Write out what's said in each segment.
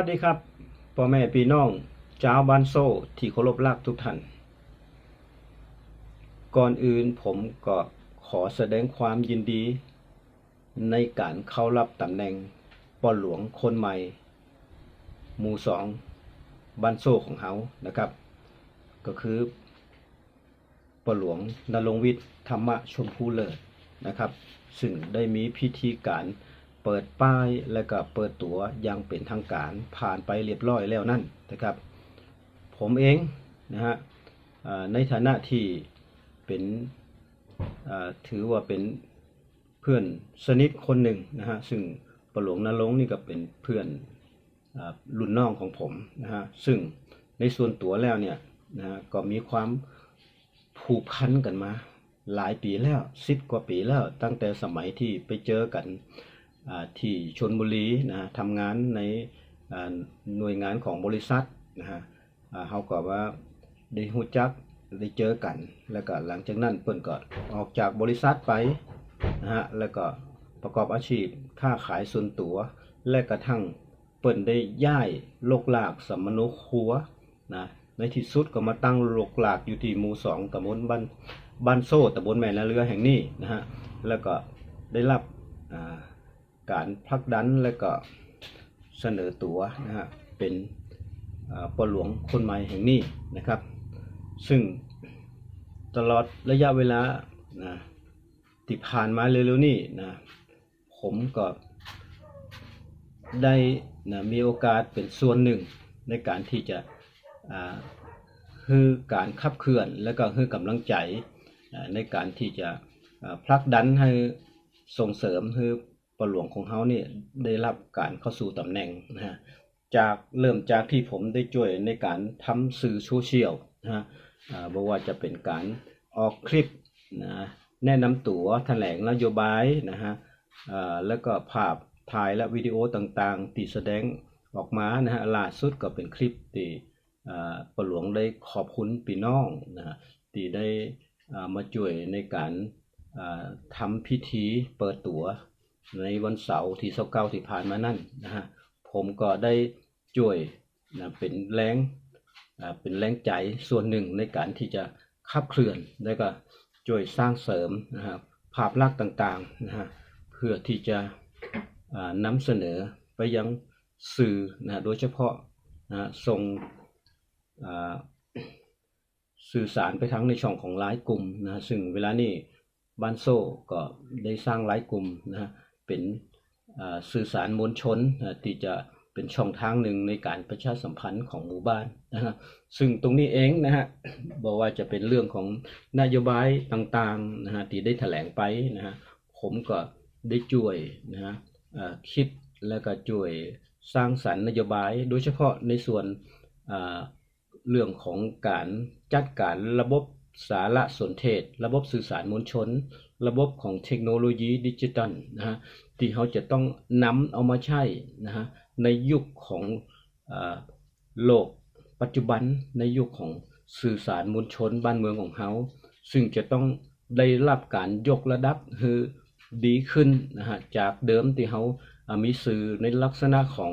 สวัสดีครับพ่อแม่พี่น้องเจ้าวบ้านโซ่ที่เคารพรักทุกท่าน ก่อนอื่นผมก็ขอแสดงความยินดี ในการเข้ารับตำแหน่งปอหลวงคนใหม่ หมู่สองบ้านโซ่ของเฮานะครับ ก็คือปอหลวงนรงวิทย์ธรรมชมพูเลิศนะครับ ซึ่งได้มีพิธีการ เปิดป้ายและก็เปิดตั๋วอย่างเป็นทางการผ่านไปเรียบร้อยแล้วนั่นนะครับ ผมเองนะฮะในฐานะที่เป็นถือว่าเป็นเพื่อนสนิทคนหนึ่งนะฮะซึ่งประหลวงนรงนี่ก็เป็นเพื่อนอรุ่นน้องของผมนะฮะซึ่งในส่วนตัวแล้วเนี่ยนะฮะก็มีความผูกพันกันมา หลายปีแล้วสิบกว่าปีแล้วตั้งแต่สมัยที่ไปเจอกัน ที่ชนบุรีนะฮะทำงานในหน่วยงานของบริษัทนะฮะอ่าเขาก็ว่าได้หูจักได้เจอกัน แล้วก็หลังจากนั้นเพิ่นก็ออกจากบริษัทไปนะฮะแล้วก็ประกอบอาชีพค้าขายส่วนตัว และกระทั่งเปิ่นได้ย้ายโลกลากสัมโนครัวนะในที่สุดก็มาตั้งโลกลากอยู่ที่หมู่สองตำบลบ้านบ้านโซ่ตำบลแม่นาเรือแห่งนี้นะฮะแล้วก็ได้รับ การผลักดันและก็เสนอตัวนะฮะเป็นปหลวงคนใหม่แห่งนี้นะครับ ซึ่งตลอดระยะเวลานะที่ผ่านมาเร็วๆนี้นะผมก็ได้นะมีโอกาสเป็นส่วนหนึ่งในการที่จะคือการขับเคลื่อนและก็คือกำลังใจในการที่จะผลักดันให้ส่งเสริมให้ ประหลวงของเขาเนี่ยได้รับการเข้าสู่ตำแหน่งนะฮะจากเริ่มจากที่ผมได้ช่วยในการทำสื่อโซเชียลนะฮะอ่าบอกว่าจะเป็นการออกคลิปนะแนะนำตัวแถลงนโยบายนะฮะแล้วก็ภาพถ่ายและวิดีโอต่างๆที่แสดงออกมานะฮะล่าสุดก็เป็นคลิปที่อ่าปหลวงได้ขอบคุณพี่น้องนะฮะที่ได้มาช่วยในการทำพิธีเปิดตัว ในวันเสาร์ที่29ที่ผ่านมานั่นนะฮะผมก็ได้ช่วยนะเป็นแรงอ่าเป็นแรงใจส่วนหนึ่งในการที่จะขับเคลื่อนและก็ช่วยสร้างเสริมนะครับภาพลักษณ์ต่างๆนะฮะเพื่อที่จะนำเสนอไปยังสื่อนะโดยเฉพาะนะส่งสื่อสารไปทั้งในช่องของไลน์กลุ่มนะซึ่งเวลานี้บ้านโซ่ก็ได้สร้างไลน์กลุ่มนะ เป็นสื่อสารมวลชนที่จะเป็นช่องทางหนึ่งในการประชาสัมพันธ์ของหมู่บ้านนะฮะซึ่งตรงนี้เองนะฮะบอกว่าจะเป็นเรื่องของนโยบายต่างๆนะฮะที่ได้แถลงไปนะฮะผมก็ได้ช่วยนะฮะคิดแล้วก็ช่วยสร้างสรรค์นโยบาย โดยเฉพาะในส่วนเรื่องของการจัดการระบบ สารสนเทศ ระบบสื่อสารมวลชน ระบบของเทคโนโลยีดิจิตัลนะฮะที่เขาจะต้องนำเอามาใช้นะฮะในยุคของอโลกปัจจุบันในยุคของสื่อสารมวลชนบ้านเมืองของเขาซึ่งจะต้องได้รับการยกระดับคือดีขึ้นนะฮะจากเดิมที่เขาอ่ามีสื่อในลักษณะของ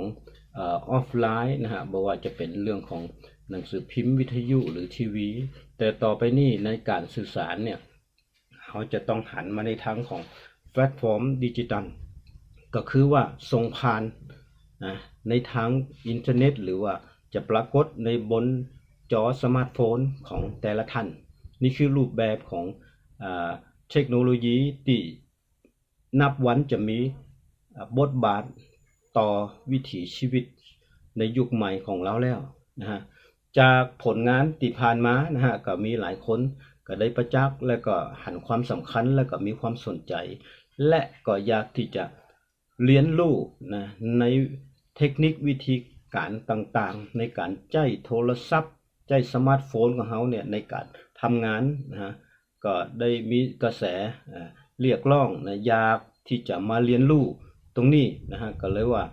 ออฟไลน์นะฮะบอกว่าจะเป็นเรื่องของ หนังสือพิมพ์วิทยุหรือทีวี แต่ต่อไปนี้ในการสื่อสารเนี่ยเขาจะต้องหันมาในทางของแพลตฟอร์มดิจิตัล ก็คือว่าส่งผ่านนะในทางอินเทอร์เน็ต หรือว่าจะปรากฏในบนจอสมาร์ทโฟนของแต่ละท่าน นี่คือรูปแบบของอเทคโนโลยีที่นับวันจะมีบทบาทต่อวิถีชีวิตในยุคใหม่ของเราแล้วนะฮะ จากผลงานที่ผ่านมานะฮะก็มีหลายคนก็ได้ประจักษ์และก็หันความสำคัญและก็มีความสนใจ และก็อยากที่จะเรียนรู้นะในเทคนิควิธีการต่างๆ ในการใช้โทรศัพท์ใช้สมาร์ทโฟนของเขาเนี่ยในการทำงานนะฮะก็ได้มีกระแสเรียกร้องนะอยากที่จะมาเรียนรู้ตรงนี้นะฮะก็เลยว่า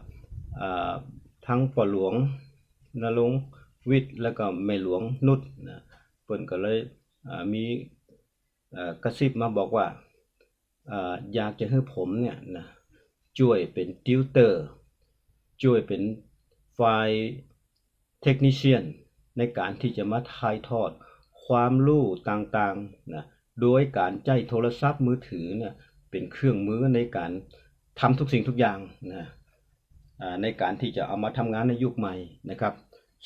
อ่าทั้งปอหลวงนรงค์ วิทย์แล้วก็แม่หลวงนุชนะเพิ่นก็เลยมีกระซิบมาบอกว่าออยากจะให้ผมเนี่ยนะช่วยเป็นติวเตอร์ช่วยเป็นฝ่ายเทคนิเชียนในการที่จะมาถ่ายทอดความรู้ต่างๆนะโดยการใช้โทรศัพท์มือถือเนี่ยเป็นเครื่องมือในการทำทุกสิ่งทุกอย่างนะในการที่จะเอามาทำงานในยุคใหม่นะครับ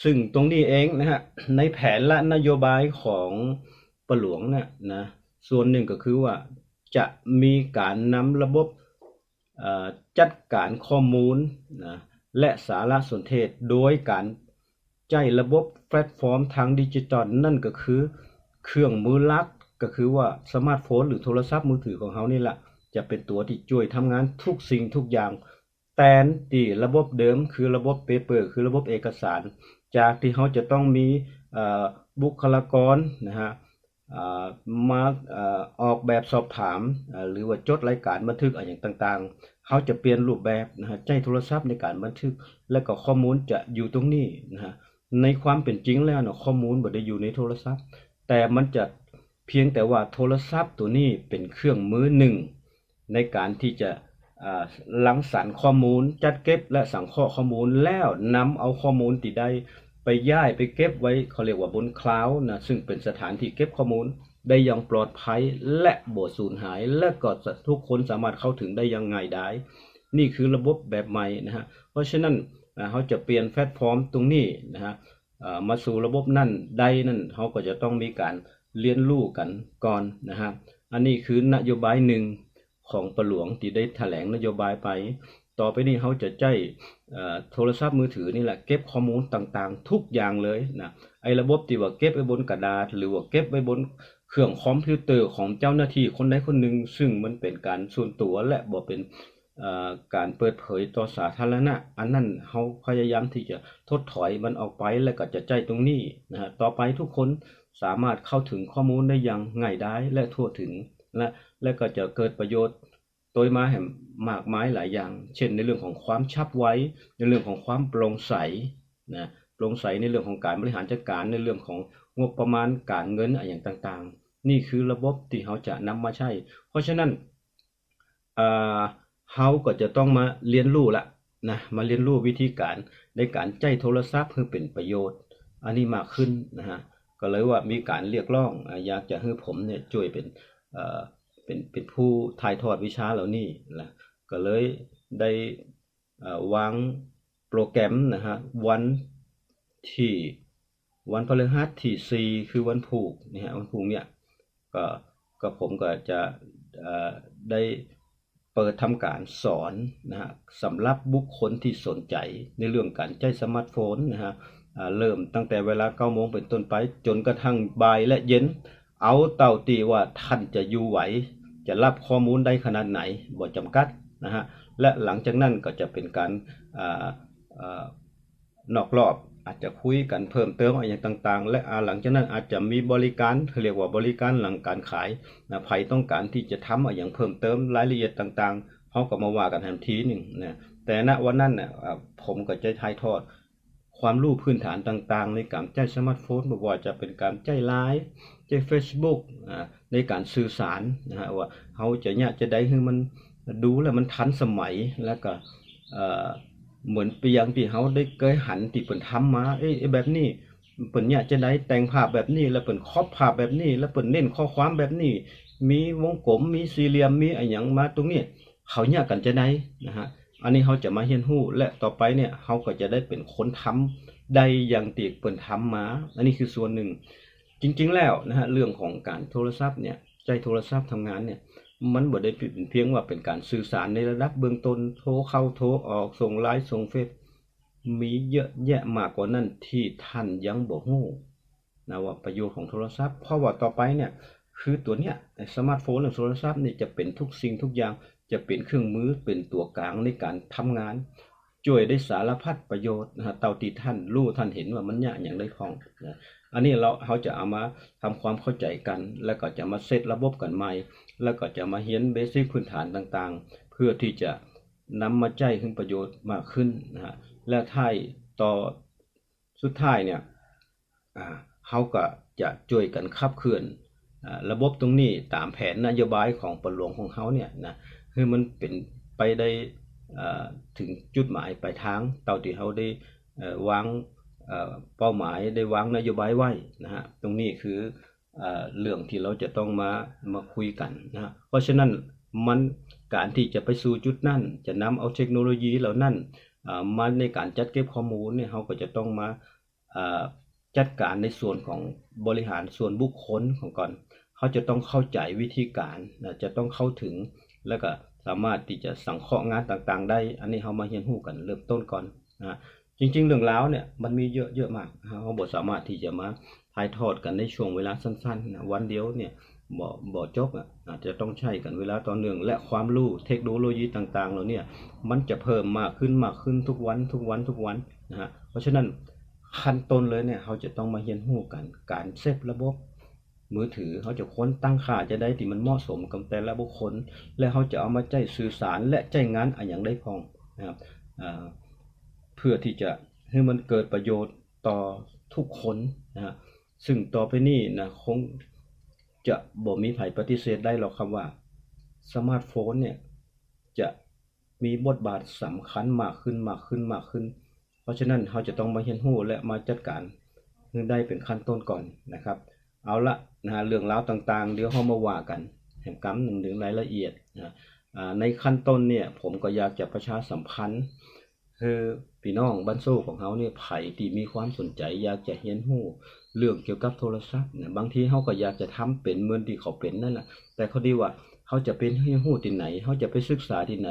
ซึ่งตรงนี้เองนะฮะในแผนและนโยบายของประหลวงเนี่ยนะส่วนหนึ่งก็คือว่าจะมีการนำระบบจัดการข้อมูลนะและสารสนเทศโดยการใช้ระบบแพลตฟอร์มทางดิจิตอลนั่นก็คือเครื่องมือลักก็คือว่าสมาร์ทโฟนหรือโทรศัพท์มือถือของเขานี่แหละจะเป็นตัวที่ช่วยทำงานทุกสิ่งทุกอย่างแทนที่ระบบเดิมคือระบบเปเปอร์ คือระบบเอกสาร จากที่เขาจะต้องมีบุคลากรนะฮะมาออกแบบสอบถาม หรือว่าจดรายการบันทึกอะไรอย่างต่างๆ เขาจะเปลี่ยนรูปแบบนะฮะใช้โทรศัพท์ในการบันทึก และก็ข้อมูลจะอยู่ตรงนี้นะฮะในความเป็นจริงแล้วเนาะข้อมูลบ่ได้อยู่ในโทรศัพท์ แต่มันจะเพียงแต่ว่าโทรศัพท์ตัวนี้เป็นเครื่องมือหนึ่ง ในการที่จะ อ่าลังสรรข้อมูลจัดเก็บและสังเคราะห์ข้อมูลแล้วนำเอาข้อมูลที่ได้ไปย้ายไปเก็บไว้เขาเรียกว่าบนคลาวนะซึ่งเป็นสถานที่เก็บข้อมูลได้อย่างปลอดภัยและบ่สูญหาย และก็ทุกคนสามารถเข้าถึงได้อย่างง่ายดายนี่คือระบบแบบใหม่นะฮะเพราะฉะนั้นเขาจะเปลี่ยนแพลตฟอร์มตรงนี้นะฮะมาสู่ระบบนั่นใดนั่นเขาก็จะต้องมีการเรียนรู้กันก่อนนะฮะอันนี้คือนโยบายหนึ่ง ของประหลวงที่ได้แถลงนโยบายไป ต่อไปนี้เขาจะใช้โทรศัพท์มือถือนี่แหละเก็บข้อมูลต่างๆ ทุกอย่างเลยนะไอ้ระบบที่ว่าเก็บไว้บนกระดาษ หรือว่าเก็บไว้บนเครื่องคอมพิวเตอร์ของเจ้าหน้าที่คนใดคนหนึ่งซึ่งมันเป็นการส่วนตัวและบ่เป็นการเปิดเผยต่อสาธารณะ อันนั้นเขาพยายามที่จะทดถอยมันออกไปแล้วก็จะใจตรงนี้นะฮะต่อไปทุกคนสามารถเข้าถึงข้อมูลได้อย่างง่ายดายและทั่วถึงและ และก็จะเกิดประโยชน์โดยมาแห่งมากมายหลายอย่าง เช่นในเรื่องของความชับไว้ ในเรื่องของความโปร่งใสนะโปร่งใสในเรื่องของการบริหารจัดการในเรื่องของงบประมาณการเงินอะไรอย่างต่างๆ นี่คือระบบที่เขาจะนำมาใช้ เพราะฉะนั้นเขาก็จะต้องมาเรียนรู้ละนะมาเรียนรู้วิธีการในการใช้โทรศัพท์เพื่อเป็นประโยชน์ อันนี้มากขึ้นนะฮะก็เลยว่ามีการเรียกร้องอ่าอยากจะให้ผมเนี่ยช่วยเป็น เป็นเป็นผู้ถ่ายทอดวิชาเหล่านี้นะก็เลยได้วางโปรแกรมนะฮะวันที่วันพฤหัสที่ 4 คือวันผูกนะฮะวันผูกเนี่ยก็ก็ผมก็จะได้เปิดทำการสอนนะฮะสำหรับบุคคลที่สนใจในเรื่องการใช้สมาร์ทโฟนนะฮะเริ่มตั้งแต่เวลา9โมงเป็นต้นไป จนกระทั่งบ่ายและเย็น เอาเต่าตีว่าท่านจะอยู่ไหว จะรับข้อมูลได้ขนาดไหนบ่จำกัดนะฮะและหลังจากนั้นก็จะเป็นการอ่าอ่านอกรอบอาจจะคุยกันเพิ่มเติมอะไรอย่างต่างๆ และอาหลังจากนั้นอาจจะมีบริการเรียกว่าบริการหลังการขายนะใครต้องการที่จะทำอะไรอย่างเพิ่มเติมรายละเอียดต่างๆเขาก็มาว่ากันทันทีหนึ่งนะแต่ณวันนั้นนะผมก็จะถ่ายทอด ความรู้พื้นฐานต่างๆ ในการใช้สมาร์ทโฟนบ่ว่าจะเป็นการใช้ไลน์ใช้ Facebook ในการสื่อสารนะฮะว่าเขาจะเนี่ยจะได้ให้มันดูแล้วมันทันสมัยแล้วก็เหมือนเปียงที่เขาได้เคยหันที่เปิ่นทำมาเอ้ยไอ้แบบนี้เปิ่นเนี่ยจะได้แต่งภาพแบบนี้ แล้วเปิ่นครอบภาพแบบนี้ แล้วเปิ่นเน้นข้อความแบบนี้ มีวงกลมมีสี่เหลี่ยมมีอะไรอย่างมาตรงนี้เขาเนี่ยกันจะได้นะฮะ อันนี้เขาจะมาเรียนรู้ และต่อไปเนี่ยเขาก็จะได้เป็นคนทำได้อย่างตีกเปิ่นทำมา อันนี้คือส่วนหนึ่ง จริง ๆ แล้วนะฮะเรื่องของการโทรศัพท์เนี่ยใจโทรศัพท์ทำงานเนี่ยมันบ่ได้เป็นเพียงว่าเป็นการสื่อสารในระดับเบื้องต้นโทรเข้าโทรออกส่งไลน์ส่งเฟซมีเยอะแยะมากกว่านั้นที่ท่านยังบ่ฮู้นะว่าประโยชน์ของโทรศัพท์เพราะว่าต่อไปเนี่ยคือตัวเนี้ยสมาร์ทโฟนหรือโทรศัพท์นี่จะเป็นทุกสิ่งทุกอย่าง จะเป็นเครื่องมือเป็นตัวกลางในการทำงาน ช่วยได้สารพัดประโยชน์นะฮะเต่าที่ท่านรู้ท่านเห็นว่ามันยากอย่างไรพองนะอันนี้เราเขาจะเอามาทำความเข้าใจกัน แล้วก็จะมาเซตระบบกันใหม่ แล้วก็จะมาเรียนเบสิกพื้นฐานต่างๆ เพื่อที่จะนำมาใช้ขึ้นประโยชน์มากขึ้นนะฮะและท้ายต่อสุดท้ายเนี่ยเขาก็จะช่วยกันขับเคลื่อนอระบบตรงนี้ตามแผนนโยบายของปหลวงของเขาเนี่ยนะ คือมันเป็นไปได้ถึงจุดหมายปลายทางเต่าที่เขาได้วางเป้าหมายได้วางนโยบายไว้นะฮะตรงนี้คือเรื่องที่เราจะต้องมามาคุยกันนะเพราะฉะนั้นมันการที่จะไปสู่จุดนั้นจะนำเอาเทคโนโลยีเหล่านั้นมาในการจัดเก็บข้อมูลเนี่ยเราก็จะต้องมาจัดการในส่วนของบริหารส่วนบุคคลของก่อน เขาจะต้องเข้าใจวิธีการจะต้องเข้าถึง แล้วก็สามารถที่จะสังเคราะห์งานต่างๆ ได้ อันนี้เรามาเรียนรู้กันเริ่มต้นก่อนนะจริง ๆ เรื่องราวเนี่ยมันมีเยอะเยอะมากเราบ่สามารถที่จะมาถ่ายทอดกันในช่วงเวลาสั้นๆนะวันเดียวเนี่ยบ่บ่จบอะอาจจะต้องใช้กันเวลาต่อเนื่องและความรู้เทคโนโลยีต่างๆเหล่าเนี้มันจะเพิ่มมากขึ้นมากขึ้นทุกวันทุกวันทุกวันนะฮะเพราะฉะนั้นขั้นต้นเลยเนี่ยเราจะต้องมาเรียนรู้กันการเซฟระบบ มือถือเขาจะค้นตั้งค่าจะได้ที่มันเหมาะสมกับแต่ละบุคคล และเขาจะเอามาใจสื่อสารและใจงานอะอย่างได้พองนะครับเพื่อที่จะให้มันเกิดประโยชน์ต่อทุกคนนะฮะซึ่งต่อไปนี้นะคงจะบ่มีไผปฏิเสธได้หรอกครับว่าสมาร์ทโฟนเนี่ยจะมีบทบาทสำคัญมากขึ้นมากขึ้นมากขึ้น เพราะฉะนั้นเขาจะต้องมาเรียนรู้และมาจัดการให้ได้เป็นขั้นต้นก่อนนะครับ เอาละนะฮะเรื่องราวต่างๆ เดี๋ยวเรามาว่ากันแห่งกรรมหนึ่งถึงรายละเอียดนะในขั้นต้นเนี่ยผมก็อยากจะประชาสัมพันธ์คือพี่น้องบ้านโซ่ของเขาเนี่ยไผ่ที่มีความสนใจ อยากจะเรียนรู้เรื่องเกี่ยวกับโทรศัพท์เนี่ยบางทีเขาก็อยากจะทำเป็นเหมือนที่เขาเป็นนั่นแหละแต่เขาดีว่าเขาจะเป็นให้รู้ที่ไหน เขาจะไปศึกษาที่ไหน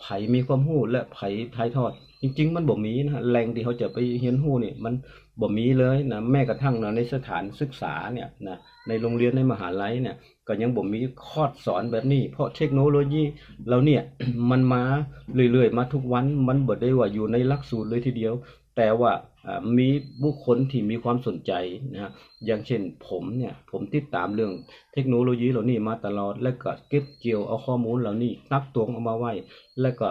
ไผ่มีความรู้และไผ่ถ่ายทอด จริง ๆ มันบ่มีนะฮะแหล่งที่เขาจะไปเรียนรู้เนี่ยมัน บ่มีเลยนะแม้กระทั่งนะในสถานศึกษาเนี่ยนะในโรงเรียนในมหาลัยเนี่ยก็ยังบ่มีคอร์สสอนแบบนี้ เพราะเทคโนโลยีเราเนี่ยมันมาเรื่อยๆ มาทุกวันมันบ่ได้ว่าอยู่ในหลักสูตรเลยทีเดียว แต่ว่ามีบุคคลที่มีความสนใจนะอย่างเช่นผมเนี่ยผมติดตามเรื่องเทคโนโลยีเหล่านี้มาตลอด และก็เก็บเกี่ยวเอาข้อมูลเหล่านี้ตักตวงเอามาไว้ และก็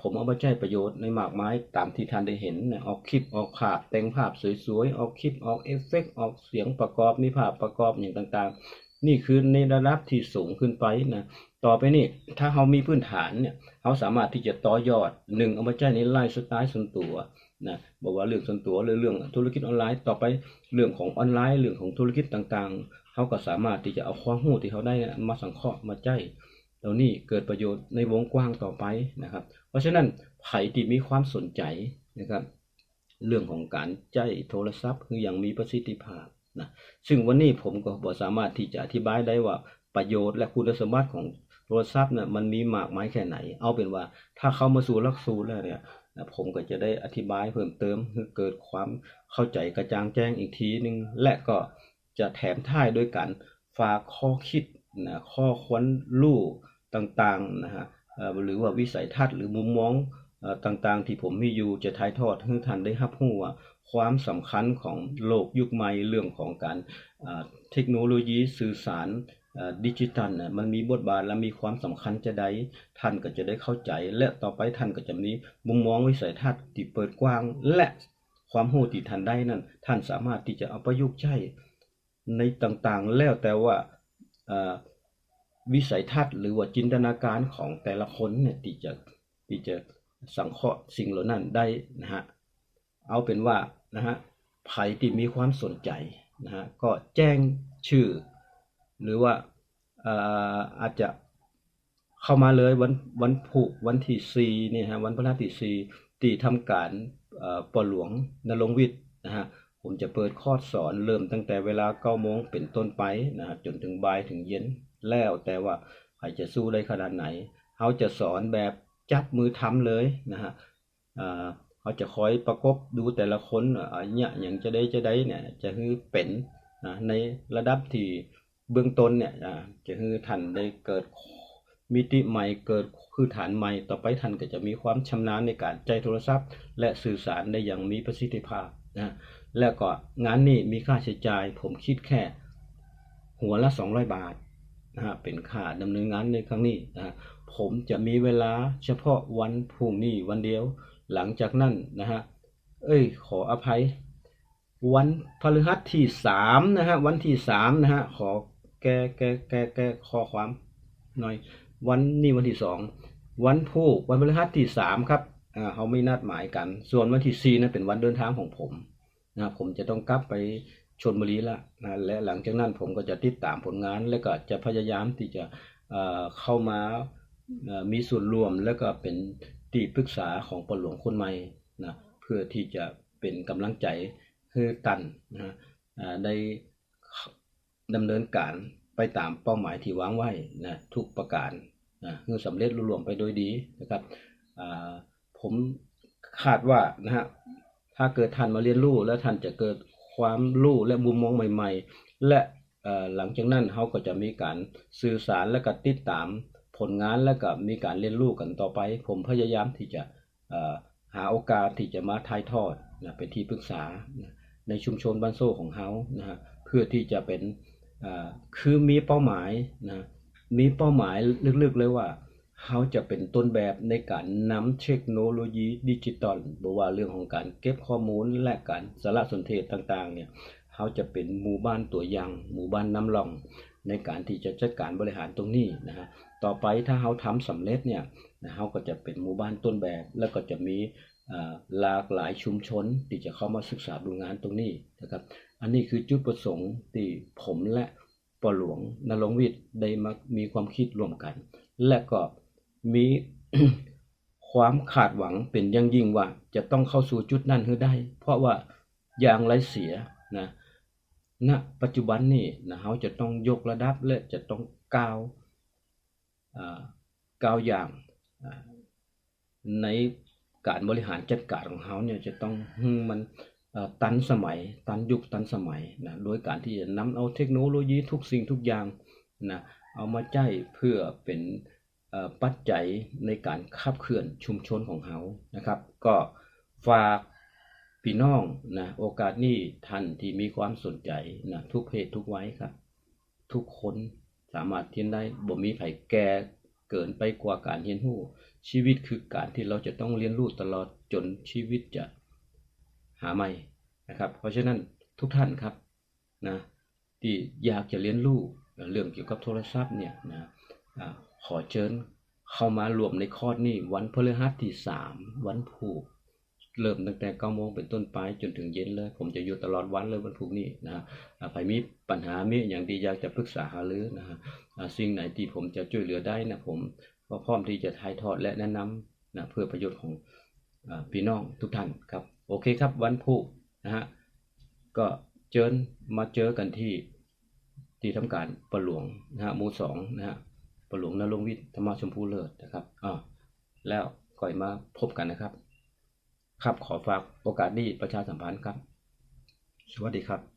ผมเอามาใช้ประโยชน์ในหมากไม้ตามที่ท่านได้เห็นนะออกคลิปออกภาพแต่งภาพสวยๆ ออกคลิปออกเอฟเฟกต์ออกเสียงประกอบมีภาพประกอบอย่างต่างๆ นี่คือในระดับที่สูงขึ้นไปนะต่อไปนี่ถ้าเรามีพื้นฐานเนี่ยเราสามารถที่จะต่อยอดหนึ่งเอามาใช้ในไลฟ์สไตล์ส่วนตัวนะบอกว่าเรื่องส่วนตัวหรือเรื่องธุรกิจออนไลน์ต่อไปเรื่องของออนไลน์เรื่องของธุรกิจต่างๆเขาก็สามารถที่จะเอาความรู้ที่เขาได้มาสังเคราะห์มาใช้เหล่านี้เกิดประโยชน์ในวงกว้างต่อไปนะครับ ราะฉะนั้นไผ่ที่มีความสนใจนะครับ เรื่องของการใช้โทรศัพท์คืออย่างมีประสิทธิภาพนะซึ่งวันนี้ผมก็บ่สามารถที่จะอธิบายได้ว่าประโยชน์และคุณสมบัติของโทรศัพท์เนี่ยมันมีมากมายแค่ไหน เอาเป็นว่าถ้าเข้ามาสู่หลักสูตรแล้วเนี่ยนะผมก็จะได้อธิบายเพิ่มเติมให้เกิดความเข้าใจกระจ่างแจ้งอีกทีหนึงและก็จะแถมท้ายด้วยการฝากข้อคิดนะข้อควรรู้ต่างๆนะฮะ หรือว่าวิสัยทัศน์หรือมุมมองอต่างๆ ที่ผมมีอยู่จะถ่ายทอดให้ท่านได้รับรู้ว่าความสำคัญของโลกยุคใหม่เรื่องของการเทคโนโลยีสื่อสารดิจิทัลน่ะมันมีบทบาทและมีความสำคัญจะใดท่านก็จะได้เข้าใจ และต่อไปท่านก็จะมีมุมมองวิสัยทัศน์ที่เปิดกว้าง และความรู้ที่ท่านได้นั้น ท่านสามารถที่จะเอาประยุกต์ใช้ในต่างๆ แล้วแต่ว่า วิสัยทัศน์ หรือว่าจินตนาการของแต่ละคนเนี่ยที่จะที่จะสังเคราะห์สิ่งเหล่านั้นได้นะฮะเอาเป็นว่านะฮะใครที่มีความสนใจนะฮะก็แจ้งชื่อ หรือว่าอ่ออาจจะเข้ามาเลยวันวันพุธวันที่สี่เนี่ยฮะวันพฤหัสที่สี่ที่ทำการเอ่อปหลวงนรงวิทย์นะฮะผมจะเปิดคอร์สสอนเริ่มตั้งแต่เวลาเก้าโมงเป็นต้นไปนะฮะจนถึงบ่ายถึงเย็น แล้วแต่ว่าใครจะสู้ได้ขนาดไหนเขาจะสอนแบบจับมือทำเลยนะฮะเขาจะคอยประกบดูแต่ละคนอ่าเนี่ยอย่างจะได้จะได้เนี่ยจะคือเป็นนะในระดับที่เบื้องต้นเนี่ยจะคือท่านได้เกิดมิติใหม่เกิดคือฐานใหม่ต่อไปท่านก็จะมีความชำนาญในการใจโทรศัพท์ และสื่อสารได้อย่างมีประสิทธิภาพนะแล้วก็งานนี้มีค่าใช้จ่ายผมคิดแค่หัวละ 200 บาท นะฮะเป็นค่าดำเนินงานในครั้งนี้นะฮะผมจะมีเวลาเฉพาะวันพรุ่งนี้วันเดียว หลังจากนั้นนะฮะเอ้ยขออภัย วันพฤหัสที่สามนะฮะวันที่สามนะฮะขอแก้แก้แก้แก้ข้อความหน่อย วันนี้วันที่สองวันพุธวันพฤหัสที่สามครับอ่าเขาไม่นัดหมายกัน ส่วนวันที่สี่นั้นเป็นวันเดินทางของผมนะผมจะต้องกลับไป ชนบุรีละนะและหลังจากนั้นผมก็จะติดตามผลงาน แล้วก็จะพยายามที่จะเเข้ามามีส่วนร่วมแล้วก็เป็นที่ปรึกษาของปหลวงคนใหม่นะเพื่อที่จะเป็นกำลังใจให้กันนะได้ดำเนินการไปตามเป้าหมายที่วางไว้นะทุกประการนะเพื่อสำเร็จรุ่ล่วงไปโดยดีนะครับผมคาดว่านะฮะถ้าเกิดท่านมาเรียนรู้แล้วท่านจะเกิด ความรู้และมุมมองใหม่ ๆ และหลังจากนั้นเขาก็จะมีการสื่อสารและก็ติดตามผลงานและก็มีการเรียนรู้กันต่อไป ผมพยายามที่จะหาโอกาสที่จะมาถ่ายทอดนะเป็นที่ปรึกษาในชุมชนบ้านโซ่ของเขานะฮะเพื่อที่จะเป็นคือมีเป้าหมายนะมีเป้าหมายลึกๆเลยว่า เขาจะเป็นต้นแบบในการนำเทคโนโลยีดิจิตอลบอกว่าเรื่องของการเก็บข้อมูลและการสารสนเทศต่างๆเนี่ยเขาจะเป็นหมู่บ้านตัวอย่างหมู่บ้านน้ำรอง ในการที่จะจัดการบริหารตรงนี้นะฮะต่อไปถ้าเขาทำสำเร็จเนี่ยเขาก็จะเป็นหมู่บ้านต้นแบบ แล้วก็จะมีหลากหลายชุมชนที่จะเข้ามาศึกษาดูงานตรงนี้นะครับ อันนี้คือจุดประสงค์ที่ผมและปหลวงนรงวิทย์ได้มามีความคิดร่วมกัน และก็ มีความคาดหวังเป็นย่างยิ่งว่า จะต้องเข้าสู่จุดนั้นให้ได้ เพราะว่าอย่างไรเสียนะณปัจจุบันนี้นะเขาจะต้องยกระดับและจะต้องก้าวก้าวอย่างในการบริหารจัดการของเขาเนี่ยจะต้องมันตันสมัย ตันยุคตันสมัยนะโดยการที่จะนำเอาเทคโนโลยีทุกสิ่งทุกอย่างนะเอามาใช้เพื่อเป็น ปัจจัยในการขับเคลื่อนชุมชนของเขานะครับ ก็ฝากพี่น้องนะโอกาสนี้ท่านที่มีความสนใจนะทุกเพศทุกวัยครับ ทุกคนสามารถเรียนได้บ่มีไผแก่เกินไปกว่าการเรียนรู้ชีวิตคือการที่เราจะต้องเรียนรู้ตลอดจนชีวิตจะหาใหม่นะครับ เพราะฉะนั้นทุกท่านครับนะที่อยากจะเรียนรู้เรื่องเกี่ยวกับโทรศัพท์เนี่ยนะ ขอเชิญเข้ามารวมในคอร์สนี้วันพฤหัสที่สามวันพุธเริ่มตั้งแต่เก้าโมงเป็นต้นไปจนถึงเย็นเลย ผมจะอยู่ตลอดวันเลยวันพุธนี้นะใครมีปัญหามีอย่างที่อยากจะปรึกษาหารือนะฮะสิ่งไหนที่ผมจะช่วยเหลือได้นะผมก็พร้อมที่จะถ่ายทอดและแนะนำนะเพื่อประโยชน์ของอพี่น้องทุกท่านครับโอเคครับวันพุธนะฮะก็เชิญมาเจอกันที่ที่ทำการประหลวงนะฮะหมู่สองนะฮะ หลวงนรงวิทย์ธรรมชมพูเลิศนะครับอ่าแล้วก่อยมาพบกันนะครับ ครับขอฝากโอกาสนี้ประชาสัมพันธ์ครับ สวัสดีครับ